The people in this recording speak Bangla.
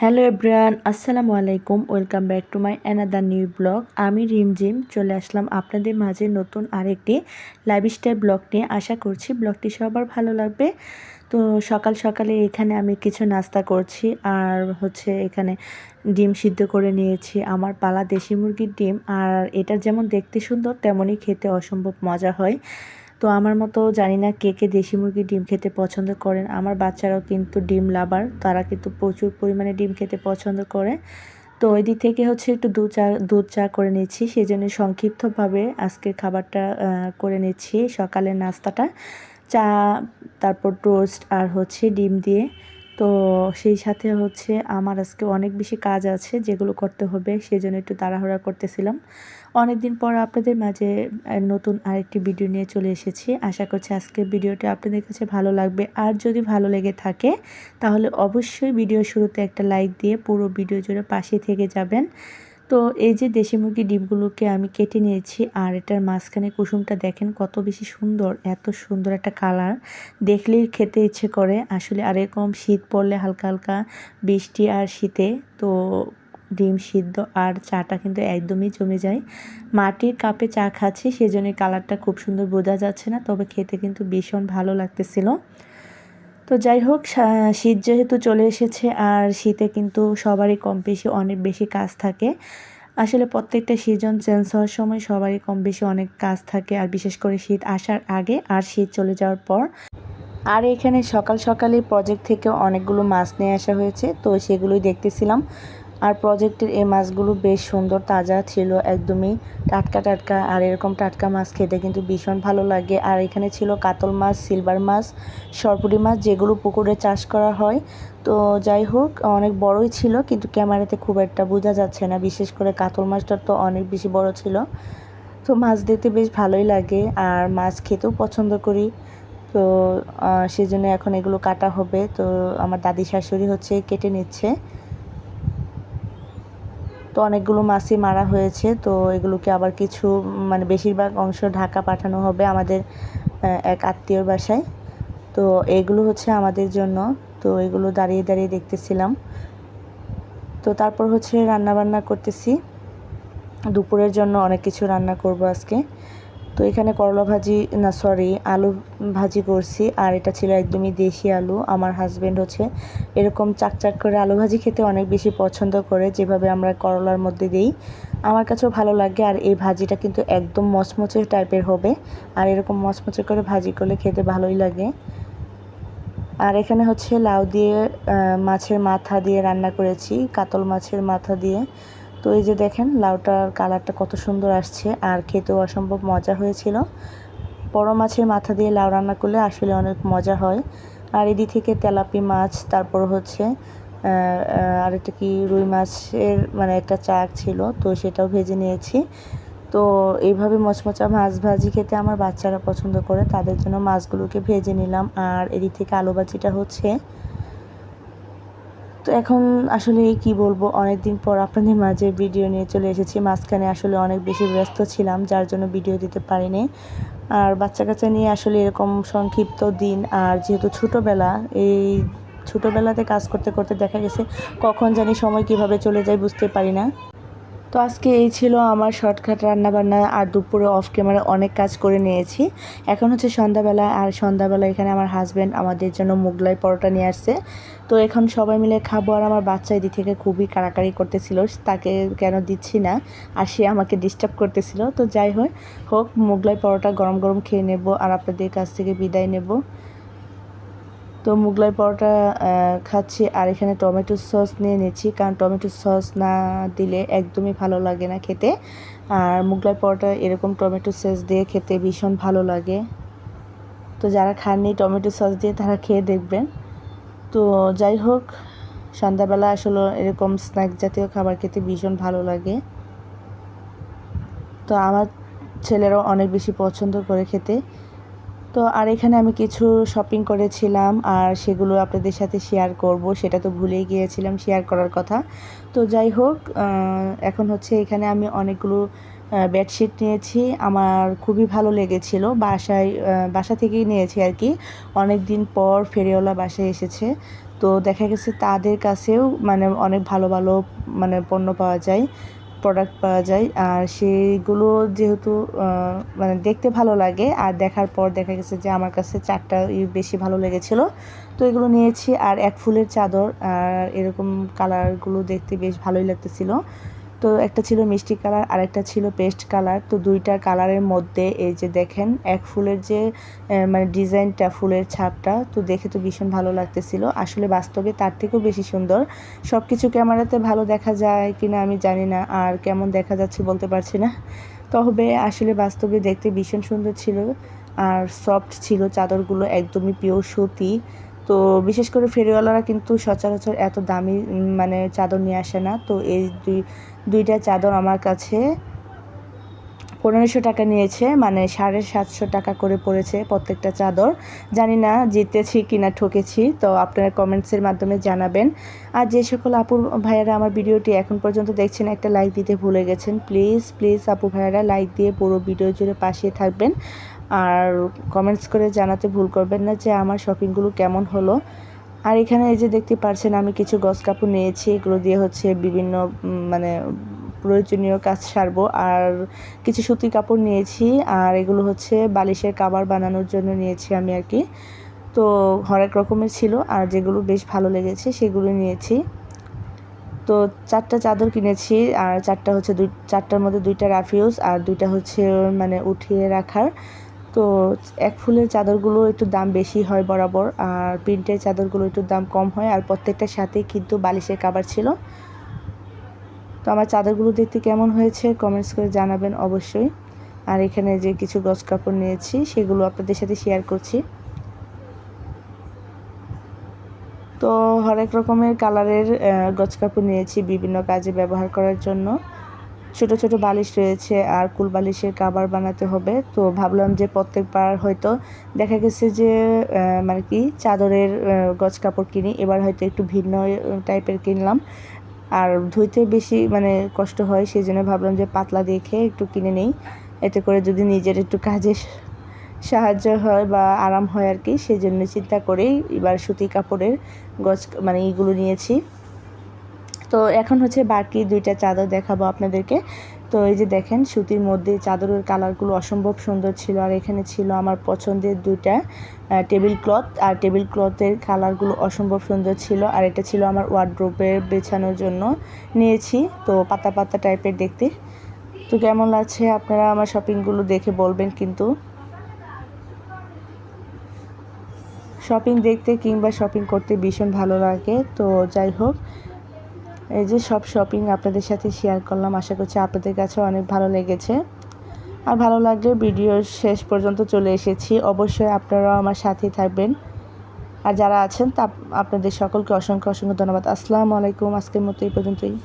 হ্যালো এভরিওয়ান, আসসালামু আলাইকুম। Welcome back to my another new blog. আমি রিমঝিম, চলে আসলাম আপনাদের মাঝে নতুন আরেকটি লাইফস্টাইল ব্লগ নিয়ে। আশা করছি ব্লগটি সবার ভালো লাগবে। তো সকাল সকালে এখানে আমি কিছু নাস্তা করছি আর হচ্ছে এখানে ডিম সিদ্ধ করে নিয়েছি। আমার পালা দেশি মুরগির ডিম আর এটা যেমন দেখতে সুন্দর, তেমনই খেতে অসম্ভব মজা হয়। তো আমার মতো জানি না কে কে দেশি মুরগির ডিম খেতে পছন্দ করেন। আমার বাচ্চারাও কিন্তু ডিম লাভার, তারা কিন্তু প্রচুর পরিমাণে ডিম খেতে পছন্দ করে। তো ওই দিক থেকে হচ্ছে একটু দুধ চা দুধ চা করে নিচ্ছি সেই জন্য সংক্ষিপ্তভাবে আজকের খাবারটা করে নিচ্ছি সকালের নাস্তাটা। চা, তারপর টোস্ট আর হচ্ছে ডিম দিয়ে। তো সেই সাথে হচ্ছে আমার আজকে অনেক বেশি কাজ আছে যেগুলো করতে হবে সেই জন্য একটু তাড়াহুড়া করতেছিলাম। অনেক দিন পর আপনাদের মাঝে নতুন আরেকটি ভিডিও নিয়ে চলে এসেছি। আশা করছি আজকে ভিডিওটি আপনাদের কাছে ভালো লাগবে। আর যদি ভালো লেগে থাকে, তাহলে অবশ্যই ভিডিও শুরুতে একটা লাইক দিয়ে পুরো ভিডিও জুড়ে পাশে থেকে যাবেন। তো এই যে দেশি মুরগি ডিমগুলোকে আমি কেটে নিয়েছি আর এটার মাঝখানে কুসুমটা দেখেন কত বেশি সুন্দর, এত সুন্দর একটা কালার দেখলেই খেতে ইচ্ছে করে। আসলে আর এরকম শীত পড়লে হালকা হালকা বৃষ্টি আর শীতে তো ডিম সিদ্ধ আর চাটা কিন্তু একদমই জমে যায়। মাটির কাপে চা খাচ্ছি, সেজন্য কালারটা খুব সুন্দর বোঝা যাচ্ছে না, তবে খেতে কিন্তু ভীষণ ভালো লাগতেছিল। তো যাই হোক শীত যেহেতু চলে এসেছে আর শীতে কিন্তু সবারই কম বেশি অনেক বেশি কাজ থাকে। আসলে প্রত্যেকটা সিজন চেঞ্জ হওয়ার সময় সবারই কম বেশি অনেক কাজ থাকে আর বিশেষ করে শীত আসার আগে আর শীত চলে যাওয়ার পর। আর এখানে সকাল সকালে প্রজেক্ট থেকে অনেকগুলো মাছ নিয়ে আসা হয়েছে, তো সেগুলোই দেখতেছিলাম। আর প্রজেক্টের এই মাছগুলো বেশ সুন্দর, তাজা ছিল, একদমই টাটকা টাটকা। আর এরকম টাটকা মাছ খেতে কিন্তু ভীষণ ভালো লাগে। আর এখানে ছিল কাতল মাছ সিলভার মাছ সরপুরি মাছ, যেগুলো পুকুরে চাষ করা হয়। তো যাই হোক, অনেক বড়ই ছিল, কিন্তু ক্যামেরাতে খুব একটা বোঝা যাচ্ছে না। বিশেষ করে কাতল মাছটা তো অনেক বেশি বড় ছিল। তো মাছ দেখতে বেশ ভালোই লাগে, আর মাছ খেতেও পছন্দ করি। তো সেজন্য এখন এগুলো কাটা হবে। তো আমার দাদি শাশুড়ি হচ্ছে কেটে নিচ্ছে। তো অনেকগুলো মাছই মারা হয়েছে, তো এগুলোকে আবার কিছু মানে বেশিরভাগ অংশ ঢাকা পাঠানো হবে আমাদের এক আত্মীয়র বাসায়। তো এগুলো হচ্ছে আমাদের জন্য, তো এগুলো দাঁড়িয়ে দাঁড়িয়ে দেখতেছিলাম। তো তারপর হচ্ছে রান্না বান্না করতেছি। দুপুরের জন্য অনেক কিছু রান্না করব আজকে। তো এখানে করলা ভাজি, না সরি আলু ভাজি করছি। আর এটা ছিল একদমই দেশি আলু। আমার হাজব্যান্ড হচ্ছে এরকম চাকচাক করে আলু ভাজি খেতে অনেক বেশি পছন্দ করে, যেভাবে আমরা করলার মধ্যে দিই। আমার কাছেও ভালো লাগে, আর এই ভাজিটা কিন্তু একদম মচমচে টাইপের হবে। আর এরকম মচমচে করে ভাজি করলে খেতে ভালোই লাগে। আর এখানে হচ্ছে লাউ দিয়ে মাছের মাথা দিয়ে রান্না করেছি, কাতল মাছের মাথা দিয়ে। তো এই যে দেখেন, লাউটার কালারটা কত সুন্দর আসছে, আর খেতেও অসম্ভব মজা হয়েছিল। বড় মাছের মাথা দিয়ে লাউ রান্না করলে আসলে অনেক মজা হয়। আর এদিক থেকে তেলাপি মাছ, তারপর হচ্ছে আর একটা কি, রুই মাছের মানে একটা চাক ছিল, তো সেটাও ভেজে নিয়েছি। তো এইভাবে মচমচা মাছ ভাজি খেতে আমার বাচ্চারা পছন্দ করে, তাদের জন্য মাছগুলোকে ভেজে নিলাম। আর এদিক থেকে আলু ভাজিটা হচ্ছে তো এখন আসলে কি বলব অনেক দিন পর আপনাদের মাঝে ভিডিও নিয়ে চলে এসেছি। মাঝখানে আসলে অনেক বেশি ব্যস্ত ছিলাম, যার জন্য ভিডিও দিতে পারিনি। আর বাচ্চা কাচ্চা নিয়ে আসলে এরকম সংক্ষিপ্ত দিন, আর যেহেতু ছোটোবেলা, এই ছোটোবেলাতে কাজ করতে করতে দেখা গেছে কখন জানি সময় কীভাবে চলে যায় বুঝতে পারি না। তো আজকে এই ছিল আমার শর্টকাট রান্নাবান্না, আর দুপুরে অফ ক্যামেরা অনেক কাজ করে নিয়েছি। এখন হচ্ছে সন্ধ্যাবেলা, আর সন্ধ্যাবেলা এখানে আমার হাজব্যান্ড আমাদের জন্য মুগলাই পরোটা নিয়ে আসছে। তো এখন সবাই মিলে খাব, আর আমার বাচ্চা এদিক থেকে খুবই কাড়াকাড়ি করতেছিল, তাকে কেন দিচ্ছি না, আর সে আমাকে ডিস্টার্ব করতেছিল। তো যাই হোক হোক, মুগলাই পরোটা গরম গরম খেয়ে নেব, আর আপনাদের কাছ থেকে বিদায় নেব। তো মুগলাই পরোটা খাচ্ছি আর এখানে টমেটো সস নিয়ে নিচ্ছি। কারণ টমেটো সস না দিলে একদমই ভালো লাগে না খেতে। আর মুগলাই পরোটা এরকম টমেটো সস দিয়ে খেতে ভীষণ ভালো লাগে। তো যারা খাননি টমেটো সস দিয়ে তারা খেয়ে দেখবেন। তো যাই হোক, সন্ধ্যাবেলা আসলে এরকম স্ন্যাক জাতীয় খাবার খেতে ভীষণ ভালো লাগে। তো আমার ছেলেরাও অনেক বেশি পছন্দ করে খেতে। তো আর এখানে আমি কিছু শপিং করেছিলাম আর সেগুলো আপনাদের সাথে শেয়ার করব। সেটা তো ভুলেই গিয়েছিলাম শেয়ার করার কথা। তো যাই হোক এখন হচ্ছে এখানে আমি অনেকগুলো বেডশিট নিয়েছি। আমার খুবই ভালো লেগেছিল। বাসায় বাসা থেকেই নিয়েছি আর কি। অনেক দিন পর ফেরিওয়ালা বাসায় এসেছে। তো দেখা গেছে তাদের কাছেও মানে অনেক ভালো ভালো মানে পণ্য পাওয়া যায়। প্রোডাক্ট পাওয়া যায়। আর সেইগুলো যেহেতু মানে দেখতে ভালো লাগে, আর দেখার পর দেখা গেছে যে আমার কাছে চারটা বেশি ভালো লেগেছিলো। তো এগুলো নিয়েছি, আর এক ফুলের চাদর, আর এরকম কালারগুলো দেখতে বেশ ভালোই লাগতেছিলো। তো একটা ছিল মিষ্টি কালার আর একটা ছিল পেস্ট কালার। তো দুইটা কালারের মধ্যে এই যে দেখেন, এক ফুলের যে মানে ডিজাইনটা, ফুলের ছাপটা, তো দেখে তো ভীষণ ভালো লাগতেছিল। আসলে বাস্তবে তার থেকেও বেশি সুন্দর। সব কিছু ক্যামেরাতে ভালো দেখা যায় কিনা আমি জানি না, আর কেমন দেখা যাচ্ছে বলতে পারছি না। তবে আসলে বাস্তবে দেখতে ভীষণ সুন্দর ছিল, আর সফট ছিল চাদরগুলো একদমই পিওর সুতি। তো বিশেষ করে ফেরিওয়ালারা কিন্তু সচরাচর এত দামি মানে চাদর নিয়ে আসে না। তো এই দুই, দুইটা চাদর আমার কাছে পনেরোশো টাকা নিয়েছে মানে সাড়ে সাতশো টাকা করে পড়েছে প্রত্যেকটা চাদর। জানি না জিতেছি কি না ঠকেছি, তো আপনারা কমেন্টসের মাধ্যমে জানাবেন। আর যে সকল আপু ভাইয়ারা আমার ভিডিওটি এখন পর্যন্ত দেখছেন, একটা লাইক দিতে ভুলে গেছেন। প্লিজ প্লিজ আপু ভাইয়ারা লাইক দিয়ে পুরো ভিডিও জুড়ে পাশে থাকবেন। আর কমেন্টস করে জানাতে ভুল করবেন না যে আমার শপিংগুলো কেমন হলো। আর এখানে এই যে দেখতে পাচ্ছেন আমি কিছু গস কাপড় নিয়েছি, এগুলো দিয়ে হচ্ছে বিভিন্ন মানে প্রয়োজনীয় কাজ সারবো। আর কিছু সুতি কাপড় নিয়েছি, আর এগুলো হচ্ছে বালিশের কাবার বানানোর জন্য নিয়েছি আমি আর কি। তো হরেক রকমের ছিল, আর যেগুলো বেশ ভালো লেগেছে সেগুলো নিয়েছি। তো চারটা চাদর কিনেছি, আর চারটা হচ্ছে দুই, চারটার মধ্যে দুইটা রাফিউজ, আর দুইটা হচ্ছে মানে উঠিয়ে রাখার। তো এক ফুলের চাদরগুলো একটু দাম বেশি হয় বরাবর, আর প্রিন্টের চাদরগুলো একটু দাম কম হয়, আর প্রত্যেকটার সাথে কিন্তু বালিশের কাবার ছিল। তো আমার চাদরগুলো দেখতে কেমন হয়েছে কমেন্টস করে জানাবেন অবশ্যই। আর এখানে যে কিছু গছ কাপড় নিয়েছি, সেগুলো আপনাদের সাথে শেয়ার করছি। তো হরেক রকমের কালারের গছ কাপড় নিয়েছি, বিভিন্ন কাজে ব্যবহার করার জন্য। ছোট ছোট বালিশ রয়েছে আর কুল বালিশের কাবার বানাতে হবে। তো ভাবলাম যে প্রত্যেকবার হয়তো দেখা গেছে যে মানে কি, চাদরের গজ কাপড় কিনি। এবার হয়তো একটু ভিন্ন টাইপের কিনলাম। আর ধুইতে বেশি মানে কষ্ট হয় সেই জন্য ভাবলাম যে পাতলা দেখে একটু কিনে নেই। এতে করে যদি নিজের একটু কাজে সাহায্য হয় বা আরাম হয় আর কি সেই জন্য চিন্তা করেই এবার সুতি কাপড়ের গজ মানে এইগুলো নিয়েছি। তো এখন হচ্ছে বাকি দুইটা চাদর দেখাবো আপনাদেরকে। তো এই যে দেখেন, সুতির মধ্যে চাদরের কালারগুলো অসম্ভব সুন্দর ছিল। আর এখানে ছিল আমার পছন্দের দুইটা টেবিল ক্লথ। আর টেবিল ক্লথের কালারগুলো অসম্ভব সুন্দর ছিল। আর এটা ছিল আমার ওয়ার্ড্রোপের বেছানোর জন্য নিয়েছি। তো পাতা পাতা টাইপের দেখতে। তো কেমন লাগছে আপনারা আমার শপিংগুলো দেখে বলবেন কিন্তু। শপিং দেখতে কিংবা শপিং করতে ভীষণ ভালো লাগে। তো যাই হোক এই যে সব শপিং আপনাদের সাথে শেয়ার করলাম, আশা করছি আপনাদের কাছে অনেক ভালো লেগেছে। আর ভালো লাগলে ভিডিও শেষ পর্যন্ত চলে এসেছি। অবশ্যই আপনারাও আমার সাথেই থাকবেন। আর যারা আছেন, তা আপনাদের সকলকে অসংখ্য অসংখ্য ধন্যবাদ। আসসালামু আলাইকুম, আজকের মতো এই পর্যন্তই।